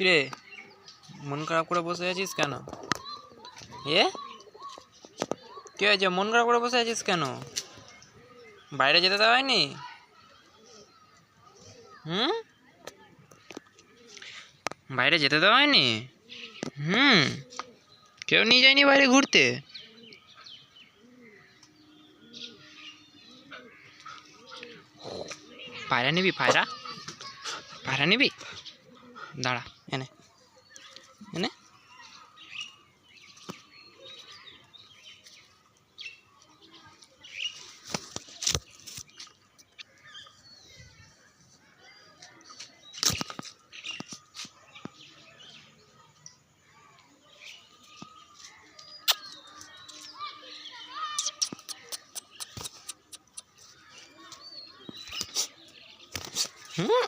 কিরে? মন খারাপ করে বসে আছিস কেন? এ? কি হয়েছে? মন খারাপ করে বসে আছিস কেন? বাইরে যেতে দেওয়া হয়নি? হুম? বাইরে যেতে দেওয়া হয়নি? হুম? কেউ নিয়ে যায়নি বাইরে ঘুরতে? পায়রা নিবি, পায়রা? পায়রা নিবি? দাঁড়া এনে এনে হুম